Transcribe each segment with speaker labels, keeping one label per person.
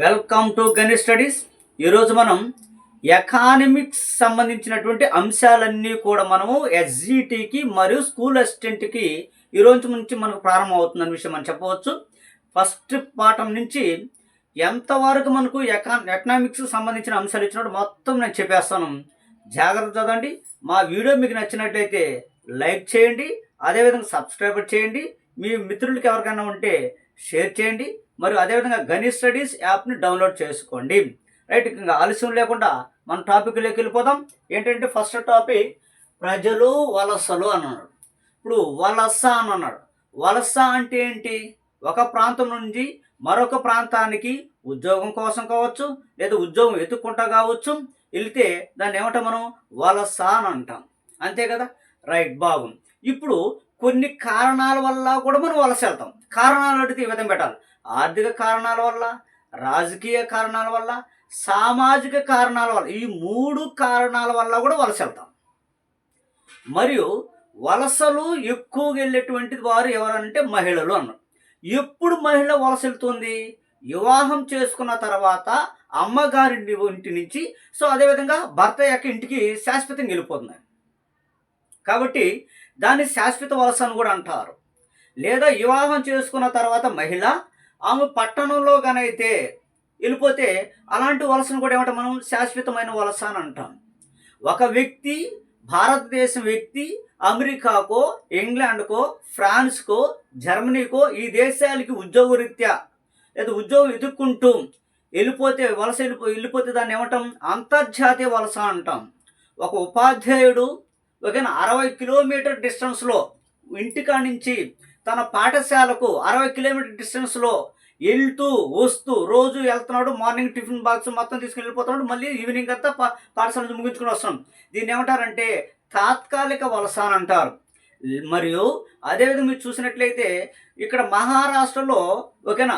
Speaker 1: Welcome to Ganit studies. ఈరోజు మనం economics సంబంధించినటువంటి అంశాలన్నీ కూడా మనము ఎస్జిటికి మరియు స్కూల్ అసిస్టెంట్కి ఈరోజు నుంచి మనకు ప్రారంభం అవుతుందన్న విషయం మనం చెప్పవచ్చు. ఫస్ట్ పాఠం నుంచి ఎంతవరకు మనకు ఎకా ఎకనామిక్స్ సంబంధించిన అంశాలు ఇచ్చినట్టు మొత్తం నేను చెప్పేస్తాను. జాగ్రత్త చదవండి. మా వీడియో మీకు నచ్చినట్లయితే లైక్ చేయండి. అదేవిధంగా సబ్స్క్రైబ్ చేయండి. మీ మిత్రులకి ఎవరికైనా ఉంటే షేర్ చేయండి. మరియు అదేవిధంగా గణిత్ స్టడీస్ యాప్ని డౌన్లోడ్ చేసుకోండి. రైట్ ఇంకా ఆలస్యం లేకుండా మన టాపిక్లోకి వెళ్ళిపోదాం. ఏంటంటే ఫస్ట్ టాపిక్ ప్రజలు వలసలు అన్నాడు. ఇప్పుడు వలస అని అన్నాడు. వలస అంటే ఏంటి? ఒక ప్రాంతం నుంచి మరొక ప్రాంతానికి ఉద్యోగం కోసం కావచ్చు లేదా ఉద్యోగం ఎత్తుక్కుంటా కావచ్చు వెళితే దాన్ని ఏమంటాం మనం? వలస అని అంటాం. అంతే కదా? రైట్ బాగుంది. ఇప్పుడు కొన్ని కారణాల వల్ల కూడా మనం వలస వెళ్తాం. కారణాలు అడిగితే ఈ విధంగా పెట్టాలి. ఆర్థిక కారణాల వల్ల రాజకీయ కారణాల వల్ల సామాజిక కారణాల వల్ల ఈ మూడు కారణాల వల్ల కూడా వలస వెళ్తాం. మరియు వలసలు ఎక్కువగా వెళ్ళేటువంటి వారు ఎవరంటే మహిళలు అన్నారు. ఎప్పుడు మహిళ వలస వెళ్తుంది? వివాహం చేసుకున్న తర్వాత అమ్మగారి ఇంటి నుంచి సో అదేవిధంగా భర్త యొక్క ఇంటికి శాశ్వతంగా వెళ్ళిపోతున్నాయి కాబట్టి దాన్ని శాశ్వత వలస అని కూడా అంటారు. లేదా వివాహం చేసుకున్న తర్వాత మహిళ ఆమె పట్టణంలో గనైతే వెళ్ళిపోతే అలాంటి వలసను కూడా ఏమంటాం మనం? శాశ్వతమైన వలస అని అంటాం. ఒక వ్యక్తి భారతదేశం వ్యక్తి అమెరికాకో ఇంగ్లాండ్కో ఫ్రాన్స్కో జర్మనీకో ఈ దేశాలకి ఉద్యోగరీత్యా లేదా ఉద్యోగం ఎదుర్కొంటూ వెళ్ళిపోతే వలస వెళ్ళిపో వెళ్ళిపోతే దాన్ని ఏమంటాం? అంతర్జాతీయ వలస అంటాం. ఒక ఉపాధ్యాయుడు ఒక అరవై కిలోమీటర్ డిస్టెన్స్లో ఇంటికాడ నుంచి తన పాఠశాలకు అరవై కిలోమీటర్ డిస్టెన్స్లో వెళ్తూ వస్తూ రోజు వెళ్తున్నాడు. మార్నింగ్ టిఫిన్ బాక్స్ మొత్తం తీసుకుని వెళ్ళిపోతున్నాడు. మళ్ళీ ఈవినింగ్ అంతా పా పాఠశాల నుంచి ముగించుకుని వస్తున్నాం. దీన్ని ఏమంటారంటే తాత్కాలిక వలస అని అంటారు. మరియు అదేవిధంగా మీరు చూసినట్లయితే ఇక్కడ మహారాష్ట్రలో ఓకేనా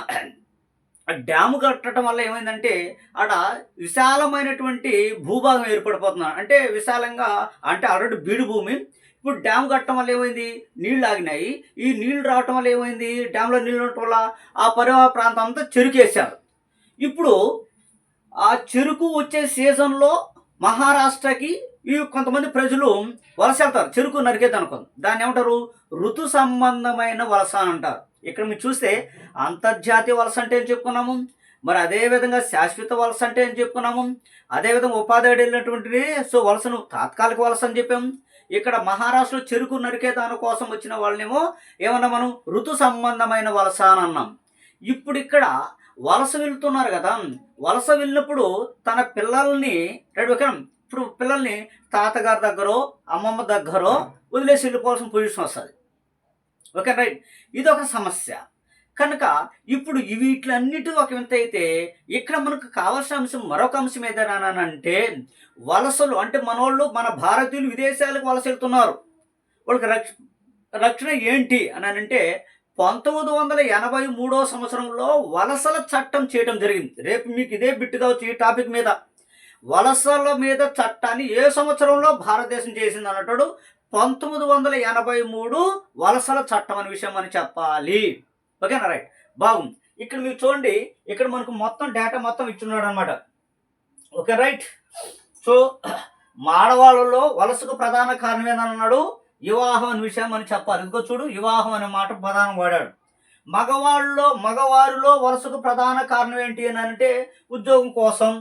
Speaker 1: డ్యాము కట్టడం వల్ల ఏమైందంటే ఆడ విశాలమైనటువంటి భూభాగం ఏర్పడిపోతున్నారు అంటే విశాలంగా అంటే ఆల్రెడీ బీడు భూమి ఇప్పుడు డ్యామ్ కట్టడం వల్ల ఏమైంది? నీళ్ళు ఆగినాయి. ఈ నీళ్ళు రావటం వల్ల ఏమైంది? డ్యామ్లో నీళ్ళు ఉండటం వల్ల ఆ పరివాహ ప్రాంతం అంతా చెరుకేశారు ఇప్పుడు ఆ చెరుకు వచ్చే సీజన్లో మహారాష్ట్రకి ఈ కొంతమంది ప్రజలు వలస వెళ్తారు. చెరుకు నరికేది అనుకుంది దాన్ని ఏమంటారు? ఋతు సంబంధమైన వలస అని అంటారు. ఇక్కడ మీరు చూస్తే అంతర్జాతీయ వలస అంటే ఏం చెప్పుకున్నాము? మరి అదేవిధంగా శాశ్వత వలస అంటే ఏం చెప్పుకున్నాము? అదేవిధంగా ఉపాధ్యాయుడు వెళ్ళినటువంటిది. సో వలసను తాత్కాలిక వలస అని చెప్పాము. ఇక్కడ మహారాష్ట్రలో చెరుకు నరికే దాని కోసం వచ్చిన వాళ్ళనేమో ఏమన్నా మనం ఋతు సంబంధమైన వలస అని అన్నాం. ఇప్పుడు ఇక్కడ వలస వెళ్తున్నారు కదా వలస వెళ్ళినప్పుడు తన పిల్లల్ని రెడీ ఓకే ఇప్పుడు పిల్లల్ని తాతగారి దగ్గర అమ్మమ్మ దగ్గర వదిలేసి వెళ్ళిపోవాల్సిన పొజిషన్ వస్తుంది. Okay right. ఇది ఒక సమస్య. కనుక ఇప్పుడు వీటిలన్నిటి ఒక వింత అయితే ఇక్కడ మనకు కావాల్సిన అంశం మరొక అంశం ఏదైనానంటే వలసలు అంటే మనోళ్ళు మన భారతీయులు విదేశాలకు వలస వెళ్తున్నారు. వాళ్ళకి రక్ష రక్షణ ఏంటి అని అంటే పంతొమ్మిది వందల ఎనభై మూడో సంవత్సరంలో వలసల చట్టం చేయడం జరిగింది. రేపు మీకు ఇదే బిట్టుగా వచ్చి ఈ టాపిక్ మీద. వలసల మీద చట్టాన్ని ఏ సంవత్సరంలో భారతదేశం చేసింది అన్నట్టు పంతొమ్మిది వందల ఎనభై మూడు వలసల చట్టం అనే విషయం అని చెప్పాలి. ఓకేనా? రైట్. బాగుంది. ఇక్కడ మీరు చూడండి ఇక్కడ మనకు మొత్తం డేటా మొత్తం ఇచ్చున్నాడు అనమాట ఓకే రైట్. సో మాడవాళ్ళలో వలసకు ప్రధాన కారణం ఏందన్నాడు? వివాహం అనే విషయం అని చెప్పాలి. ఇంకో చూడు వివాహం అనే మాట ప్రధానం వాడాడు. మగవాళ్ళలో మగవారిలో వలసకు ప్రధాన కారణం ఏంటి అని అంటే ఉద్యోగం కోసం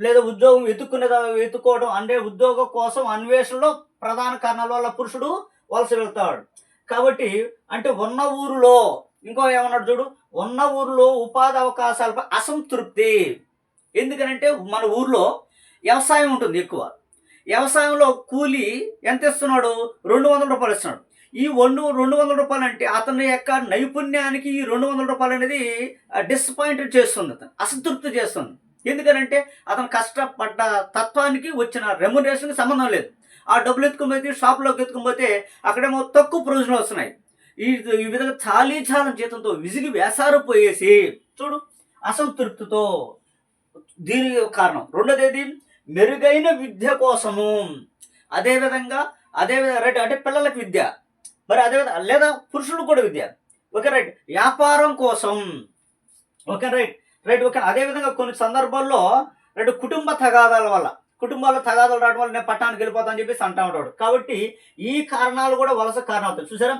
Speaker 1: లేదా ఉద్యోగం వెతుక్కునే ఎత్తుకోవడం అంటే ఉద్యోగం కోసం అన్వేషణలో ప్రధాన కారణాల వల్ల పురుషుడు వలస వెళ్తాడు. కాబట్టి అంటే ఉన్న ఊరిలో ఇంకో ఏమన్నాడు చూడు ఉన్న ఊరిలో ఉపాధి అవకాశాలపై అసంతృప్తి. ఎందుకనంటే మన ఊర్లో వ్యవసాయం ఉంటుంది ఎక్కువ. వ్యవసాయంలో కూలి ఎంత ఇస్తున్నాడు? రెండు వందల రూపాయలు ఇస్తున్నాడు. ఈ రెండు రెండు వందల రూపాయలు అంటే అతని యొక్క నైపుణ్యానికి ఈ రెండు వందల రూపాయలు అనేది డిసప్పాయింటెడ్ చేస్తుంది అతను అసంతృప్తి చేస్తుంది. ఎందుకనంటే అతను కష్టపడ్డ తత్వానికి వచ్చిన రెమ్యునరేషన్కి సంబంధం లేదు. ఆ డబ్బులు ఎత్తుకుపోతే షాప్లోకి ఎత్తుకుపోతే అక్కడేమో తక్కువ ప్రయోజనం వస్తున్నాయి. ఈ ఈ విధంగా చాలీ చాలం జీతంతో విసిగి వేసారిపోయేసి చూడు అసంతృప్తితో దీనికి కారణం. రెండోదేది మెరుగైన విద్య కోసము. అదేవిధంగా అదేవిధంగా రైట్ అంటే పిల్లలకి విద్య. మరి అదేవిధంగా లేదా పురుషులకు కూడా విద్య. ఓకే రైట్ వ్యాపారం కోసం. ఓకే రైట్ రైట్ ఓకే అదేవిధంగా కొన్ని సందర్భాల్లో రైట్ కుటుంబ తగాదాల వల్ల. కుటుంబాల్లో తగాదాలు రావడం వల్ల నేను పట్టణానికి వెళ్ళిపోతాను చెప్పేసి అంటా ఉంటాడు కాబట్టి ఈ కారణాలు కూడా వలస కారణం అవుతాయి చూసారా?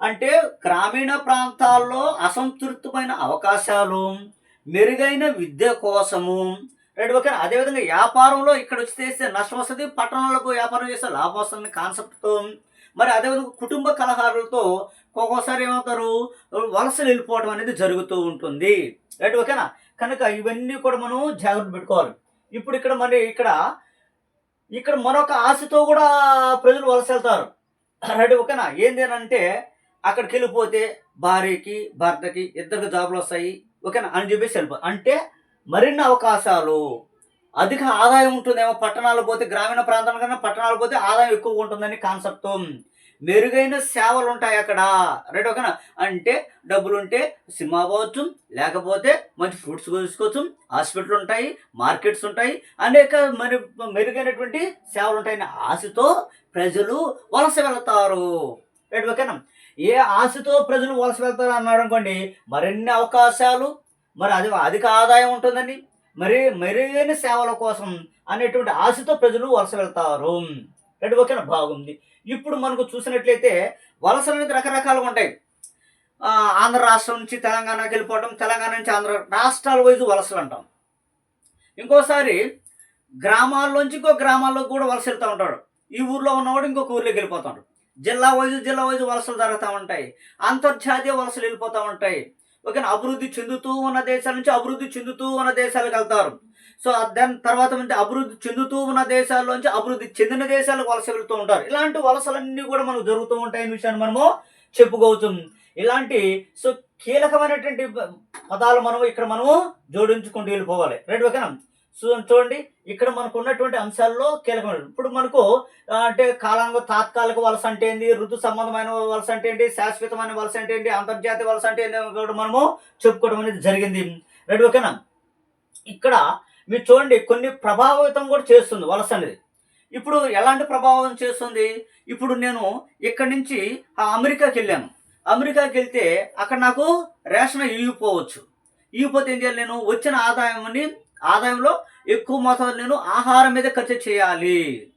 Speaker 1: అంటే గ్రామీణ ప్రాంతాల్లో అసంతృప్తమైన అవకాశాలు మెరుగైన విద్య కోసము. Right okay. అదేవిధంగా వ్యాపారంలో ఇక్కడ వచ్చి చేస్తే నష్టం వస్తుంది పట్టణాలకు వ్యాపారం చేస్తే లాభం వస్తుంది కాన్సెప్ట్తో. మరి అదేవిధంగా కుటుంబ కలహారులతో ఒక్కోసారి ఏమవుతారు వలసలు వెళ్ళిపోవడం అనేది జరుగుతూ ఉంటుంది. రైట్ ఓకేనా. కనుక ఇవన్నీ కూడా మనం జాగ్రత్త పెట్టుకోవాలి. ఇప్పుడు ఇక్కడ మరి ఇక్కడ ఇక్కడ మరొక ఆశతో కూడా ప్రజలు వలస వెళ్తారు. రైట్ ఓకేనా. ఏంటి అంటే అక్కడికి వెళ్ళిపోతే భార్యకి భర్తకి ఇద్దరికి జాబులు వస్తాయి. ఓకేనా? అని చెప్పేసి వెళ్ళిపో. అంటే మరిన్ని అవకాశాలు. అధిక ఆదాయం ఉంటుందేమో పట్టణాలు పోతే గ్రామీణ ప్రాంతాల కన్నా పట్టణాలు పోతే ఆదాయం ఎక్కువ ఉంటుందని కాన్సెప్ట్ మెరుగైన సేవలు ఉంటాయి అక్కడ. రైట్ ఓకేనా? అంటే డబ్బులు ఉంటే సినిమా పోవచ్చు లేకపోతే మంచి ఫ్రూట్స్ తీసుకోవచ్చు హాస్పిటల్ ఉంటాయి మార్కెట్స్ ఉంటాయి. అనేక మరి మెరుగైనటువంటి సేవలు ఉంటాయని ఆశతో ప్రజలు వలస వెళతారు. రైట్ ఓకేనా? ఏ ఆశతో ప్రజలు వలస వెళ్తారు అన్నారు అనుకోండి మరిన్ని అవకాశాలు? మరి అది అధిక ఆదాయం ఉంటుందండి. మరి మెరుగైన సేవల కోసం అనేటువంటి ఆశతో ప్రజలు వలస వెళ్తారు. రైట్ ఓకేనా బాగుంది. ఇప్పుడు మనకు చూసినట్లయితే వలసలు అనేది రకరకాలుగా ఉంటాయి. ఆంధ్ర రాష్ట్రం నుంచి తెలంగాణకి వెళ్ళిపోవటం తెలంగాణ నుంచి ఆంధ్ర రాష్ట్రాల వైజు వలసలు అంటాం. ఇంకోసారి గ్రామాల్లోంచి ఇంకో గ్రామాల్లో కూడా వలస వెళ్తూ ఉంటాడు. ఈ ఊర్లో ఉన్నవాడు ఇంకొక ఊర్లోకి వెళ్ళిపోతాడు. జిల్లా వైజు జిల్లా వైజు వలసలు జరుగుతూ ఉంటాయి. అంతర్జాతీయ వలసలు వెళ్ళిపోతూ ఉంటాయి. ఓకే అభివృద్ధి చెందుతూ ఉన్న దేశాల నుంచి అభివృద్ధి చెందుతూ ఉన్న దేశాలకు వెళ్తారు. సో దాని తర్వాత నుంచి అభివృద్ధి చెందుతూ ఉన్న దేశాల్లోంచి అభివృద్ధి చెందిన దేశాలకు వలస వెళ్తూ ఉంటారు. ఇలాంటి వలసలన్నీ కూడా మనకు జరుగుతూ ఉంటాయని విషయాన్ని మనము చెప్పుకోవచ్చు. ఇలాంటి సో కీలకమైనటువంటి పదాలు మనము ఇక్కడ మనము జోడించుకుంటూ వెళ్ళిపోవాలి. రైట్ ఓకేనా? చూడండి ఇక్కడ మనకు ఉన్నటువంటి అంశాల్లో కీలకమైన ఇప్పుడు మనకు అంటే కాలాంగ తాత్కాలిక వలస అంటే ఏంటి ఋతు సంబంధమైన వలస అంటే ఏంటి? శాశ్వతమైన వలస అంటే ఏంటి? అంతర్జాతీయ వలస అంటే ఏంటి కూడా మనము చెప్పుకోవడం అనేది జరిగింది. రైట్ ఓకేనా? ఇక్కడ మీరు చూడండి కొన్ని ప్రభావితం కూడా చేస్తుంది వలస అనేది. ఇప్పుడు ఎలాంటి ప్రభావం చేస్తుంది? ఇప్పుడు నేను ఇక్కడి నుంచి ఆ అమెరికాకి వెళ్ళాను. అమెరికాకి వెళ్తే అక్కడ నాకు రేషన్ ఇవ్వకపోవచ్చు ఇవ్వకపోతే ఏం చేయాలి నేను? వచ్చిన ఆదాయాన్ని ఆదాయంలో ఎక్కువ మోతాదు నేను ఆహారం మీద ఖర్చు చేయాలి.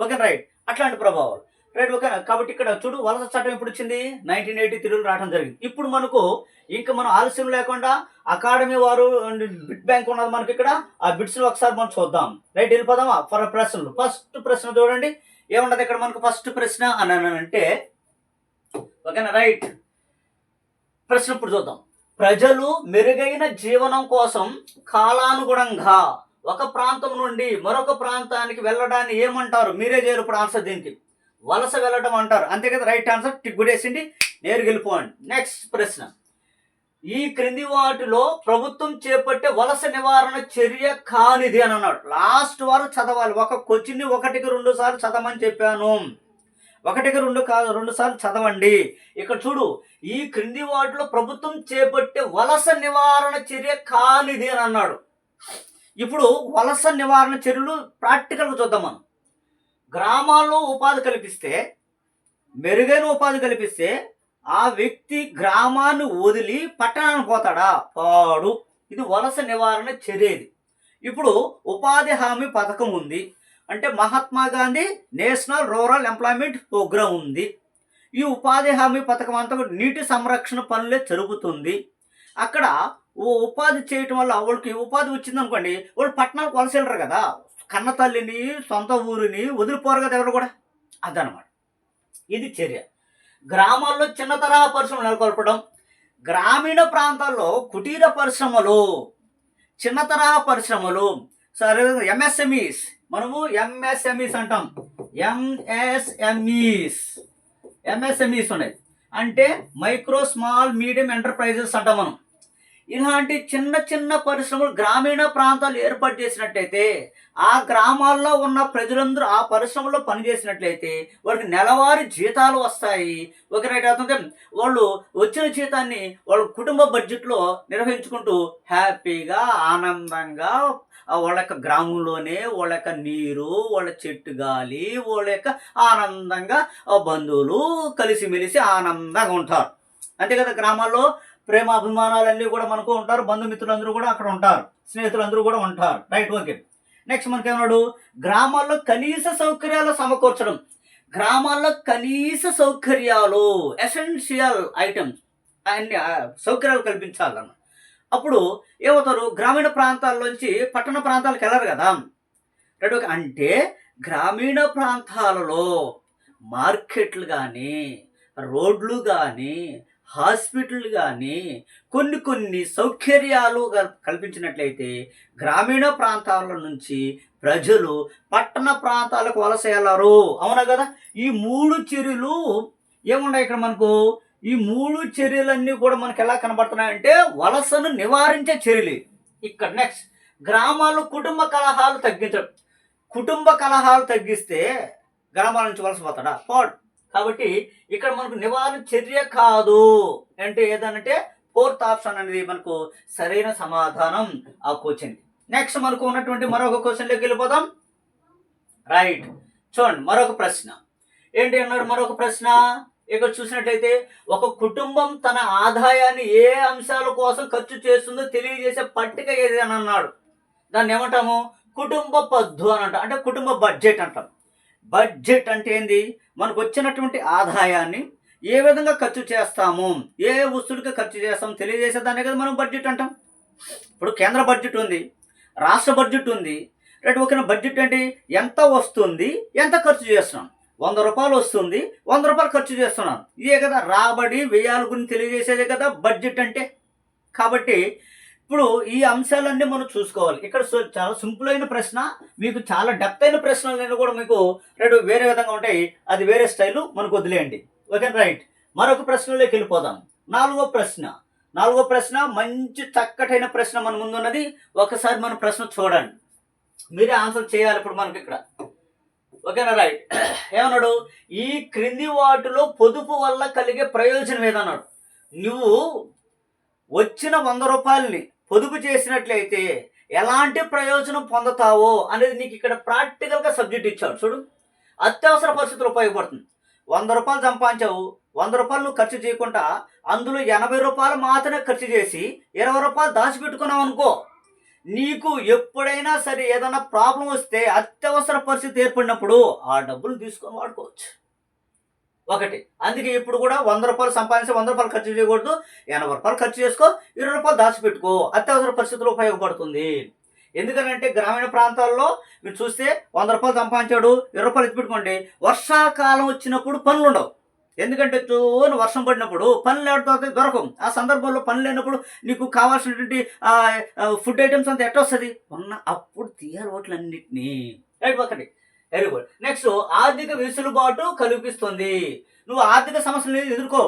Speaker 1: ఓకే రైట్ అట్లాంటి ప్రభావాలు. రైట్ ఓకే కాబట్టి ఇక్కడ చూడు వలస చట్టం ఎప్పుడు వచ్చింది? నైన్టీన్ ఎయిటీ త్రీలో రావడం జరిగింది. ఇప్పుడు మనకు ఇంకా మనం ఆలస్యం లేకుండా అకాడమీ వారు అండ్ బిట్ బ్యాంక్ ఉన్నది మనకి ఇక్కడ. ఆ బిట్స్ ఒకసారి మనం చూద్దాం. రైట్ వెళ్ళిపోదామా? ఫర్ ప్రశ్నలు ఫస్ట్ ప్రశ్న చూడండి. ఏముండదు ఇక్కడ మనకు ఫస్ట్ ప్రశ్న? అని అంటే ఓకేనా రైట్ ప్రశ్న ఇప్పుడు చూద్దాం. ప్రజలు మెరుగైన జీవనం కోసం కాలానుగుణంగా ఒక ప్రాంతం నుండి మరొక ప్రాంతానికి వెళ్ళడాన్ని ఏమంటారు? మీరే చేయరు ఇప్పుడు ఆన్సర్ దీనికి. వలస వెళ్ళడం అంటారు. అంతే కదా? రైట్ ఆన్సర్ టిక్ గుడేసిండి నేరుగా నెక్స్ట్ ప్రశ్న. ఈ క్రింది వాటిలో ప్రభుత్వం చేపట్టే వలస నివారణ చర్య కానిది అని అన్నాడు. లాస్ట్ వారు చదవాలి. ఒక క్వశ్చన్ని ఒకటికి రెండు సార్లు చదవమని చెప్పాను. ఒకటికి రెండు కాదు రెండు సార్లు చదవండి. ఇక్కడ చూడు ఈ క్రింది వాటిలో ప్రభుత్వం చేపట్టే వలస నివారణ చర్య కానిది అని అన్నాడు. ఇప్పుడు వలస నివారణ చర్యలు ప్రాక్టికల్గా చూద్దాం మనం. గ్రామాల్లో ఉపాధి కల్పిస్తే మెరుగైన ఉపాధి కల్పిస్తే ఆ వ్యక్తి గ్రామాన్ని వదిలి పట్టణానికి పోతాడా? పాడు. ఇది వలస నివారణ చర్య ఇది. ఇప్పుడు ఉపాధి హామీ పథకం ఉంది. అంటే Mahatma Gandhi national rural employment programme ఉంది. ఈ ఉపాధి హామీ పథకం అంతా కూడా నీటి సంరక్షణ పనులే జరుగుతుంది. అక్కడ ఓ ఉపాధి చేయటం వల్ల వాళ్ళకి ఉపాధి వచ్చింది అనుకోండి వాళ్ళు పట్టణాలకు వలస వెళ్ళరు కదా. కన్న తల్లిని సొంత ఊరిని వదిలిపోరు కదా ఎవరు కూడా. అదనమాట. ఇది చర్య. గ్రామాల్లో చిన్న తరహా పరిశ్రమలు నెలకొల్పడం గ్రామీణ ప్రాంతాల్లో కుటీర పరిశ్రమలు చిన్న తరహా పరిశ్రమలు సరే ఎంఎస్ఎంఈస్ మనము ఎంఎస్ఎంఈస్ అంటాం. ఎంఎస్ఎంఈస్ ఎంఎస్ఎంఈస్ ఉన్నాయి. అంటే మైక్రో స్మాల్ మీడియం ఎంటర్ప్రైజెస్ అంటాం మనం. ఇలాంటి చిన్న చిన్న పరిశ్రమలు గ్రామీణ ప్రాంతాలు ఏర్పాటు చేసినట్టయితే ఆ గ్రామాల్లో ఉన్న ప్రజలందరూ ఆ పరిశ్రమలో పనిచేసినట్లయితే వాళ్ళకి నెలవారీ జీతాలు వస్తాయి. ఒక రైట్ వాళ్ళు వచ్చిన జీతాన్ని వాళ్ళ కుటుంబ బడ్జెట్లో నిర్వహించుకుంటూ హ్యాపీగా ఆనందంగా వాళ్ళ యొక్క గ్రామంలోనే వాళ్ళ యొక్క నీరు వాళ్ళ చెట్టు గాలి వాళ్ళ యొక్క ఆనందంగా బంధువులు కలిసిమెలిసి ఆనందంగా ఉంటారు. అంతే కదా గ్రామాల్లో ప్రేమ అభిమానాలన్నీ కూడా మనకు ఉంటారు బంధుమిత్రులందరూ కూడా అక్కడ ఉంటారు స్నేహితులందరూ కూడా ఉంటారు. రైట్ ఓకే నెక్స్ట్ మనకి ఏమన్నాడు? గ్రామాల్లో కనీస సౌకర్యాలు సమకూర్చడం. గ్రామాల్లో కనీస సౌకర్యాలు ఎసెన్షియల్ ఐటమ్స్ అన్ని సౌకర్యాలు కల్పించాలన్నమాట అప్పుడు ఏమవుతారు? గ్రామీణ ప్రాంతాల్లోంచి పట్టణ ప్రాంతాలకు వెళ్ళరు కదా. రెండు అంటే గ్రామీణ ప్రాంతాలలో మార్కెట్లు కానీ రోడ్లు కానీ హాస్పిటల్ కానీ కొన్ని కొన్ని సౌకర్యాలు కల్- కల్పించినట్లయితే గ్రామీణ ప్రాంతాల నుంచి ప్రజలు పట్టణ ప్రాంతాలకు వలస వెళ్ళారు అవునా కదా? ఈ మూడు చర్యలు ఏమున్నాయి ఇక్కడ మనకు? ఈ మూడు చర్యలన్నీ కూడా మనకు ఎలా కనబడుతున్నాయంటే వలసను నివారించే చర్యలు. ఇక్కడ నెక్స్ట్ గ్రామాల్లో కుటుంబ కలహాలు తగ్గించడం. కుటుంబ కలహాలు తగ్గిస్తే గ్రామాల నుంచి వలస పోతాడా? పోడు. కాబట్టి ఇక్కడ మనకు నివారణ చర్య కాదు. అంటే ఏదనంటే ఫోర్త్ ఆప్షన్ అనేది మనకు సరైన సమాధానం ఆ క్వశ్చన్ నెక్స్ట్ మనకు ఉన్నటువంటి మరొక క్వశ్చన్లోకి వెళ్ళిపోదాం. రైట్ చూడండి మరొక ప్రశ్న. ఏంటి అన్నాడు మరొక ప్రశ్న? ఇక్కడ చూసినట్లయితే ఒక కుటుంబం తన ఆదాయాన్ని ఏ అంశాల కోసం ఖర్చు చేస్తుందో తెలియజేసే పట్టిక ఏది అని అన్నాడు. దాన్ని ఏమంటాము? కుటుంబ పద్దు అని అంటాం. అంటే కుటుంబ బడ్జెట్ అంటాం. బడ్జెట్ అంటే ఏంది? మనకు వచ్చినటువంటి ఆదాయాన్ని ఏ విధంగా ఖర్చు చేస్తాము? ఏ వస్తువులకి ఖర్చు చేస్తాము? తెలియజేసేదాన్ని కదా మనం బడ్జెట్ అంటాం. ఇప్పుడు కేంద్ర బడ్జెట్ ఉంది రాష్ట్ర బడ్జెట్ ఉంది. రైట్ ఒక బడ్జెట్ అంటే ఎంత వస్తుంది? ఎంత ఖర్చు చేస్తున్నాం? వంద రూపాయలు వస్తుంది వంద రూపాయలు ఖర్చు చేస్తున్నాను. ఇదే కదా రాబడి వ్యయాల గురించి తెలియజేసేదే కదా బడ్జెట్ అంటే. కాబట్టి ఇప్పుడు ఈ అంశాలన్నీ మనం చూసుకోవాలి. ఇక్కడ చాలా సింపుల్ అయిన ప్రశ్న మీకు చాలా డెప్త్ అయిన ప్రశ్నలు కూడా మీకు రెండు వేరే విధంగా ఉంటాయి. అది వేరే స్టైలు మనకు వదిలేయండి. Okay right. మరొక ప్రశ్నలోకి వెళ్ళిపోదాం. నాలుగో ప్రశ్న. నాలుగో ప్రశ్న మంచి చక్కటైన ప్రశ్న మన ముందున్నది. ఒకసారి మన ప్రశ్న చూడండి. మీరే ఆన్సర్ చేయాలి ఇప్పుడు మనకి ఇక్కడ. ఓకేనా రైట్ ఏమన్నాడు? ఈ క్రింది వాటిలో పొదుపు వల్ల కలిగే ప్రయోజనం ఏదన్నాడు? నువ్వు వచ్చిన వంద రూపాయలని పొదుపు చేసినట్లయితే ఎలాంటి ప్రయోజనం పొందుతావో అనేది నీకు ఇక్కడ ప్రాక్టికల్గా సబ్జెక్ట్ ఇచ్చాడు. చూడు. అత్యవసర పరిస్థితులు ఉపయోగపడుతుంది. వంద రూపాయలు సంపాదించావు. వంద రూపాయలు నువ్వు ఖర్చు చేయకుండా అందులో ఎనభై రూపాయలు మాత్రమే ఖర్చు చేసి ఇరవై రూపాయలు దాచిపెట్టుకున్నావు అనుకో. నీకు ఎప్పుడైనా సరే ఏదైనా ప్రాబ్లం వస్తే అత్యవసర పరిస్థితి ఏర్పడినప్పుడు ఆ డబ్బులు తీసుకొని వాడుకోవచ్చు. ఒకటి. అందుకే ఇప్పుడు కూడా వంద రూపాయలు సంపాదించి వంద రూపాయలు ఖర్చు చేయకూడదు. ఎనభై రూపాయలు ఖర్చు చేసుకో ఇరవై రూపాయలు దాచిపెట్టుకో. అత్యవసర పరిస్థితుల్లో ఉపయోగపడుతుంది. ఎందుకంటే గ్రామీణ ప్రాంతాల్లో మీరు చూస్తే వంద రూపాయలు సంపాదించాడు ఇరవై రూపాయలు ఎత్తిపెట్టుకోండి. వర్షాకాలం వచ్చినప్పుడు పనులు ఉండవు ఎందుకంటే తోను వర్షం పడినప్పుడు పనులు లేకపోతే దొరకవు. ఆ సందర్భంలో పని లేనప్పుడు నీకు కావాల్సినటువంటి ఫుడ్ ఐటమ్స్ అంతా ఎట్ట వస్తుంది? ఉన్న అప్పుడు తీయాలి ఓట్లన్నింటినీ రైట్ ఒకటి వెరీ గుడ్ నెక్స్ట్ ఆర్థిక వెసులుబాటు కల్పిస్తుంది. నువ్వు ఆర్థిక సమస్యలు ఎదుర్కో.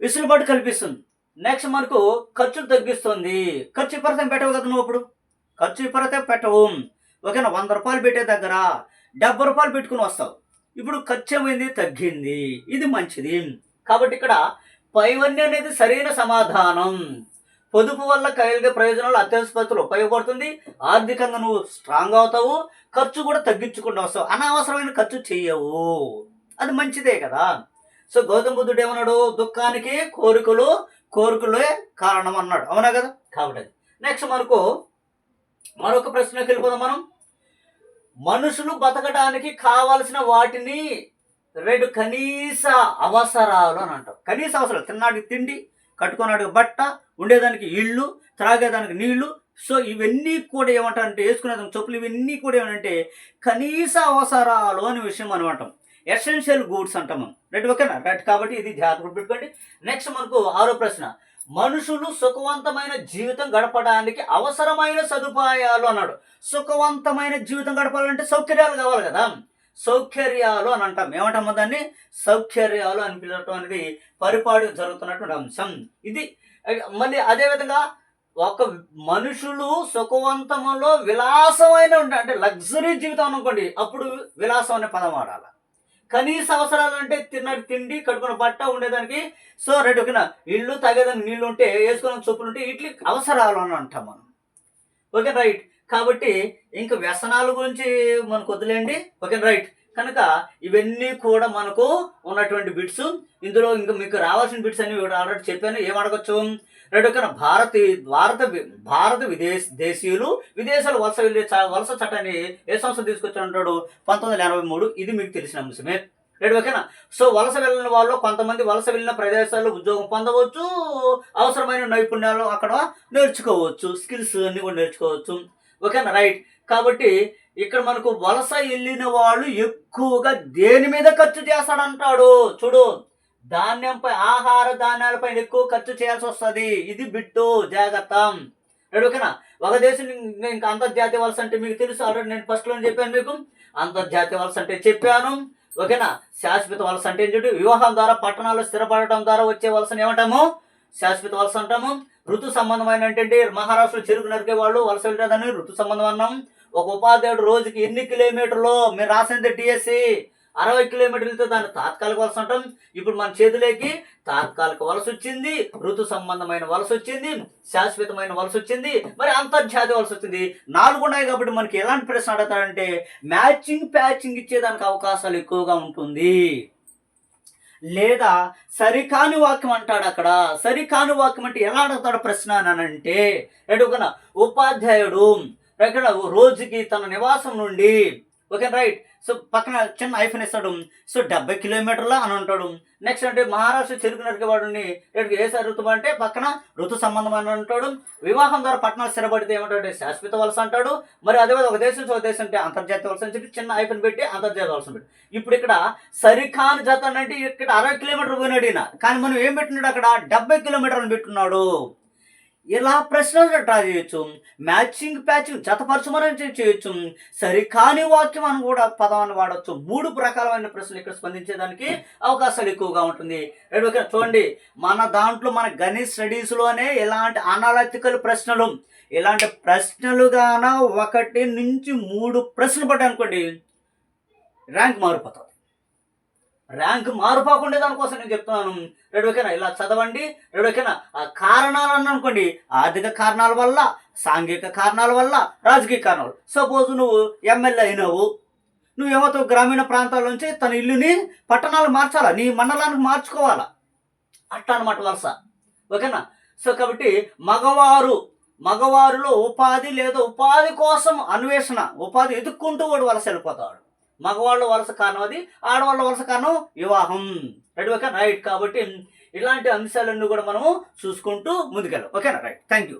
Speaker 1: వెసులుబాటు కల్పిస్తుంది. నెక్స్ట్ మనకు ఖర్చులు తగ్గిస్తుంది. ఖర్చు విపరీతం పెట్టవు కదా నువ్వు అప్పుడు? ఖర్చు విపరీతం పెట్టవు. ఓకేనా? వంద రూపాయలు పెట్టే దగ్గర డెబ్బై రూపాయలు పెట్టుకుని వస్తావు. ఇప్పుడు ఖర్చు ఏమైంది తగ్గింది. ఇది మంచిది. కాబట్టి ఇక్కడ పైవన్నీ అనేది సరైన సమాధానం. పొదుపు వల్ల కలిగే ప్రయోజనాలు అత్యవసర ఉపయోగపడుతుంది. ఆర్థికంగా నువ్వు స్ట్రాంగ్ అవుతావు. ఖర్చు కూడా తగ్గించుకుంటూ వస్తావు. అనవసరమైన ఖర్చు చేయవు అది మంచిదే కదా. సో గౌతమ బుద్ధుడు ఏమన్నాడు? దుఃఖానికి కోరికలు కోరికలే కారణం అన్నాడు. అవునా కదా? కాబట్టి నెక్స్ట్ మనకు మరొక ప్రశ్నకి వెళ్ళిపోదాం మనం. మనుషులు బతకడానికి కావలసిన వాటిని రెండు కనీస అవసరాలు అని అంటాం. కనీస అవసరాలు. తిన్నాడికి తిండి కట్టుకున్నాడు బట్ట ఉండేదానికి ఇళ్ళు త్రాగేదానికి నీళ్ళు. సో ఇవన్నీ కూడా ఏమంటారంటే వేసుకునేదానికి చెప్పులు ఇవన్నీ కూడా ఏమంటే కనీస అవసరాలు అనే విషయం అనమాటం ఎసెన్షియల్ గూడ్స్ అంటాం మనం. రైట్ ఓకేనా రైట్ కాబట్టి ఇది జాగ్రత్త పెట్టుకోండి. నెక్స్ట్ మనకు ఆరో ప్రశ్న. మనుషులు సుఖవంతమైన జీవితం గడపడానికి అవసరమైన సదుపాయాలు అన్నాడు. సుఖవంతమైన జీవితం గడపాలంటే సౌకర్యాలు కావాలి కదా. సౌకర్యాలు అని అంటాం. ఏమంటాము దాన్ని? సౌకర్యాలు అని పిలవటం అనేది పరిపాడు జరుగుతున్నటువంటి అంశం. ఇది మళ్ళీ అదేవిధంగా ఒక మనుషులు సుఖవంతములో విలాసమైన ఉంటాయి అంటే లగ్జరీ జీవితం అనుకోండి అప్పుడు విలాసం అనే పదం వాడాలి. కనీస అవసరాలు అంటే తిన్నది తిండి కట్టుకున్న బట్ట ఉండేదానికి. సో రెడ్ ఓకేనా ఇల్లు తాగేదానికి నీళ్ళు ఉంటే వేసుకున్న చొప్పులు ఉంటే ఇట్లీ అవసరాలు అని అంటాం మనం. Okay right. కాబట్టి ఇంకా వ్యసనాల గురించి మనకు వదిలేండి ఓకే రైట్. కనుక ఇవన్నీ కూడా మనకు ఉన్నటువంటి బిట్స్. ఇందులో ఇంకా మీకు రావాల్సిన బిట్స్ అన్ని ఆల్రెడీ చెప్పాను. ఏం అడగచ్చు? రెండు ఒక భారత భారత భారత విదేశ దేశీయులు విదేశాలు వలస వెళ్ళే వలస చట్టాన్ని ఏ సంస్థ తీసుకొచ్చి అంటాడు పంతొమ్మిది వందల ఎనభై మూడు. ఇది మీకు తెలిసిన అంశమే. రెండు ఓకేనా సో వలస వెళ్ళిన వాళ్ళు కొంతమంది వలస వెళ్ళిన ప్రదేశాల్లో ఉద్యోగం పొందవచ్చు అవసరమైన నైపుణ్యాలు అక్కడ నేర్చుకోవచ్చు స్కిల్స్ అన్ని కూడా నేర్చుకోవచ్చు. ఓకేనా? రైట్. కాబట్టి ఇక్కడ మనకు వలస వెళ్ళిన వాళ్ళు ఎక్కువగా దేని మీద ఖర్చు చేస్తాడంటాడు? చూడు. ధాన్యంపై ఆహార ధాన్యాలపై ఎక్కువ ఖర్చు చేయాల్సి వస్తుంది. ఇది బిట్టు జాగ్రత్త. రెడీ ఓకేనా? ఒక దేశం ఇంకా అంతర్జాతీయ వలస అంటే మీకు తెలుసు. ఆల్రెడీ నేను ఫస్ట్లో చెప్పాను మీకు. అంతర్జాతీయ వలస అంటే చెప్పాను. ఓకేనా? శాశ్వత వలస అంటే ఏంటంటే వివాహం ద్వారా పట్టణాల్లో స్థిరపడటం ద్వారా వచ్చే వలసను ఏమంటాము? శాశ్వత వలస అంటాము. ఋతు సంబంధమైన అంటే మహారాష్ట్రలో చెరుకు నరికే వాళ్ళు వలస వెళ్ళేదని ఋతు సంబంధం అన్నాం. ఒక ఉపాధ్యాయుడు రోజుకి ఎన్ని కిలోమీటర్లు? మీరు రాసింది టీఎస్సీ. అరవై కిలోమీటర్లతో దాన్ని తాత్కాలిక వలస అంటాం. ఇప్పుడు మన చేతిలోకి తాత్కాలిక వలస వచ్చింది ఋతు సంబంధమైన వలస వచ్చింది శాశ్వతమైన వలస వచ్చింది మరి అంతర్జాతీయ వలస వచ్చింది. నాలుగు ఉన్నాయి కాబట్టి మనకి ఎలాంటి ప్రశ్న అడుగుతాడంటే మ్యాచింగ్ ప్యాచింగ్ ఇచ్చేదానికి అవకాశాలు ఎక్కువగా ఉంటుంది. లేదా సరికాని వాక్యం అంటాడు అక్కడ. సరికాని వాక్యం అంటే ఎలా అడుగుతాడు ప్రశ్న అని అంటే ఎడుగున ఉపాధ్యాయుడు ఇక్కడ రోజుకి తన నివాసం నుండి ఓకే రైట్. సో పక్కన చిన్న ఐఫోన్ ఇస్తాడు. సో డెబ్బై కిలోమీటర్ల అని అంటాడు. నెక్స్ట్ అంటే మహారాష్ట్ర చెరుకు నరికేవాడిని రేటుకి ఏ ఋతువు అంటే పక్కన ఋతు సంబంధం అని అంటాడు. వివాహం ద్వారా పట్టణాలు స్థిరపడితే ఏమంటాడు శాశ్వత వలస అంటాడు. మరి అదే ఒక దేశం నుంచి ఒక దేశం అంటే అంతర్జాతీయ వలస అని చెప్పి చిన్న ఐఫోన్ పెట్టి అంతర్జాతీయ వలస పెట్టి. ఇప్పుడు ఇక్కడ సరికాని జత అంటే ఇక్కడ అరవై కిలోమీటర్ పోయినాడు ఈయన. కానీ మనం ఏం పెట్టినాడు అక్కడ? డెబ్బై కిలోమీటర్లు పెట్టున్నాడు. ఇలా ప్రశ్నలు డ్రా చేయొచ్చు? మ్యాచింగ్ ప్యాచింగ్ జతపరచమని చేయొచ్చు. సరికాని వాక్యం అని కూడా పదం వాడచ్చు. మూడు రకాలమైన ప్రశ్నలు ఇక్కడ స్పందించేదానికి అవకాశాలు ఎక్కువగా ఉంటుంది. చూడండి. మన దాంట్లో మన గణిత్ స్టడీస్లోనే ఇలాంటి అనాలతికల్ ప్రశ్నలు ఇలాంటి ప్రశ్నలుగాన ఒకటి నుంచి మూడు ప్రశ్నలు పడ్డానుకోండి ర్యాంక్ మారిపోతుంది ర్యాంక్ మారిపోకుండా దానికోసం నేను చెప్తున్నాను. రెడ్ ఓకేనా ఇలా చదవండి. రెండు ఓకేనా ఆ కారణాలు అని అనుకోండి ఆర్థిక కారణాల వల్ల సాంఘిక కారణాల వల్ల రాజకీయ కారణాలు. సపోజ్ నువ్వు ఎమ్మెల్యే అయినావు. నువ్వేమవుతావు? గ్రామీణ ప్రాంతాల నుంచి తన ఇల్లుని పట్టణాలు మార్చాలా? నీ మండలానికి మార్చుకోవాలా? అట్లా అనమాట వలస. ఓకేనా? సో కాబట్టి మగవారు మగవారిలో ఉపాధి లేదా ఉపాధి కోసం అన్వేషణ ఉపాధి ఎదుక్కుంటూ వాడు వలస వెళ్ళిపోతాడు. మగవాళ్ళ వలస కారణం అది ఆడవాళ్ళ వలస కారణం వివాహం. Right okay right. కాబట్టి ఇలాంటి అంశాలన్నీ కూడా మనము చూసుకుంటూ ముందుకెళ్ళాం ఓకేనా? రైట్. Thank you